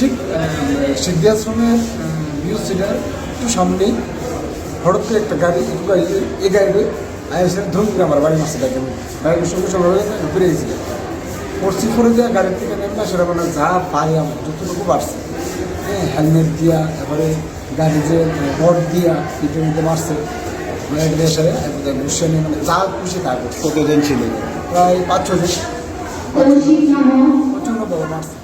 ঠিক সিদ্ধি আশ্রমের ভিউ সিটার একটু সামনেই। হঠাৎ করে একটা গাড়ি একটু গাড়ি এই গাড়ি আইসে ধরুন আমার বাড়ি মাসে ডাকে গাড়ির সঙ্গে সঙ্গে ঘুরে গেছিল পড়ছি পরে দেওয়া গাড়ির থেকে নেম না সেটা মানে যা পাই আমার যতটুকু বাড়ছে হ্যাঁ হেলমেট দিয়া তারপরে গাড়ি যে বট দিয়া পিঠে পিঠে মারছে মানে এসে গুসে নিয়ে মানে যা খুশি তা কতজন ছিল? প্রায় পাঁচ ছজন প্রচণ্ড বড় মারছে।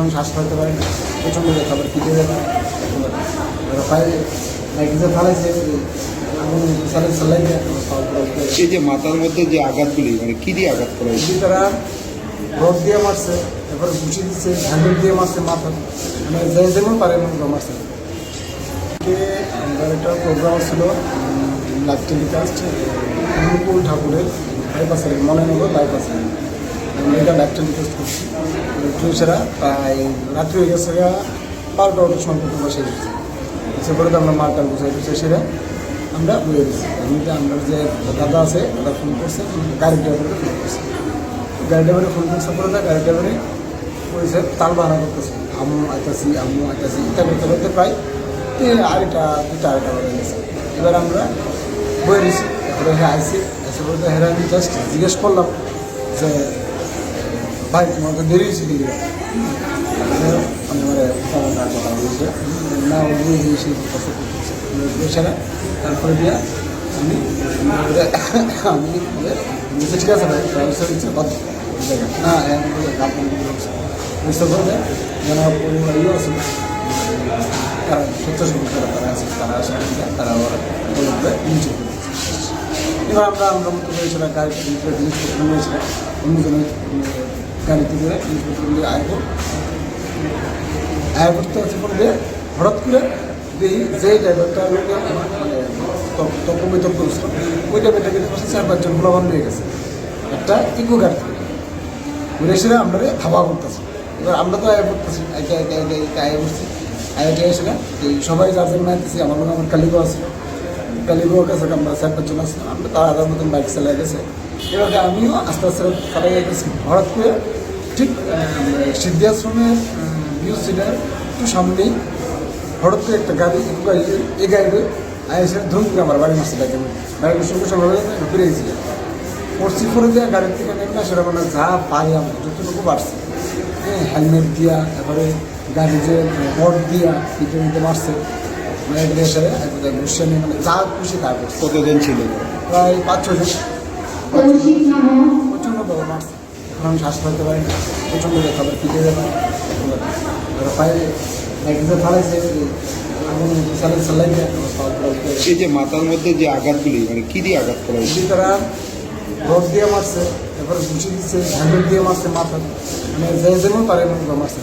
আমি শ্বাস ফেলতে পারি না। প্রচণ্ড ব্যথা আবার পিঠে ব্যথা। পায়ে লাইটিতে ফালাইছে দিয়ে যে মাথার মধ্যে যে আঘাতগুলি মানে কি দিয়ে আঘাত করা হয়েছে? তারা রড দিয়ে মারছে এরপরে ঘুষি দিচ্ছে হ্যান্ডেল দিয়ে মারছে মাথা। মানে যে যেমন পারে এমন মারছে। কে আমাদের একটা প্রোগ্রাম ছিল লাইভ টেলিকাস্ট অনুকূল ঠাকুরের বাইপাসের মনেনগর বাইপাসে আমরা এটা লাইভ টেলিকাস্ট করছি। টুরিস্টেরা প্রায় রাত্রি হয়ে গেছে বারোটা ওটার সময় বসে গেছে সে করে তো আমরা মালটাল বুঝাই দিচ্ছি সেটা আমরা বয়ে দিচ্ছি এমনিতে আমরা যে দাদা আছে, দাদা ফোন করছে গাড়ি ড্রাইভারকে ফোন করছে। গাড়ি ড্রাইভারে ফোন করছে পরে না গাড়ি ড্রাইভারে করেছে তাল বাহানা করতেছে। আমু আইতাছি আমু আইতাছি এটা করতে করতে প্রায় তিন, আড়াইটা দুটা আড়াইটা বেড়ে গেছে। এবার আমরা বয়ে দিছি। এরপরে হ্যাঁ আইসি এসে বলতে হ্যাঁ আমি জাস্ট জিজ্ঞেস করলাম যে ভাই তোমার তো দেরি হয়েছে দিদি আমি আমার ক্ষমতার কথা বলছে। না ওই এই সেই কথা করতেছে এছাড়া তারপরে দিয়া আমি আমি বলছি, ঠিক আছে ভাই, ব্যবস্থা দিচ্ছে বাদ না বলে বুঝতে পারবে পরিবারও আছে তারা তারা আসে তারা ওরা বলবে নিচে এবার আমরা আমরা মতো গাড়ি নিয়েছিলাম গাড়িতে করে জিনিসপত্রগুলি আয়ব আয় করতে হচ্ছে পরে হঠাৎ করে দেখি যে ড্রাইভারটা লোকে মানে তর্ক- করছিল ওই ড্রাইভারটা কিন্তু চার পাঁচজন গোলাবান হয়ে গেছে। একটা ইকো গাড়ি। থেকে ঘুরে এসে আমরা হাওয়া করতেছি। এবার আমরা তো আয় করতেছি, আয় করছি। আয় আইকে এসে এই সবাই জন্য আইতেছি, আমার মনে আমার কালিগো আছে। কালিগোর কাছে আমরা চার পাঁচজন আসলাম আমরা তার আধার মতন বাইক চালাই গেছে। এবার আমিও আস্তে আস্তে চালাই গেছি হঠাৎ করে ঠিক সিদ্ধি আশ্রমের ভিউ সিটার একটু সামনেই হঠাৎ করে একটা গাড়ি এই গাড়ি আইসে ধরুন আমার বাড়ি মাসে ডাকে গাড়ির সঙ্গে সঙ্গে ঘুরে গেছিল পড়ছি পরে দেওয়া গাড়ির থেকে নেম না সেটা মানে যা পাই আমার যতটুকু বাড়ছে হ্যাঁ হেলমেট দিয়া তারপরে গাড়ি যে বট দিয়া পিঠে পিঠে মারছে। মানে এসে গুসে নিয়ে মানে যা খুশি তা করছে। কতজন ছিল? প্রায় পাঁচ ছজন প্রচণ্ড বড় মারছে। আমি শ্বাস ফেলতে পারি না। প্রচণ্ড ব্যথা আবার পিঠে ব্যথা। এবার পায়ে লাইটিতে ফালাইছে সালাই সালাই যে মাথার মধ্যে যে আঘাতগুলি মানে কি দিয়ে আঘাত করা হয়েছে? তারা রড দিয়ে মারছে এবার ঘুষি দিচ্ছে হ্যান্ডেল দিয়ে মারছে মাথা মানে যে যেমন পারে মারছে।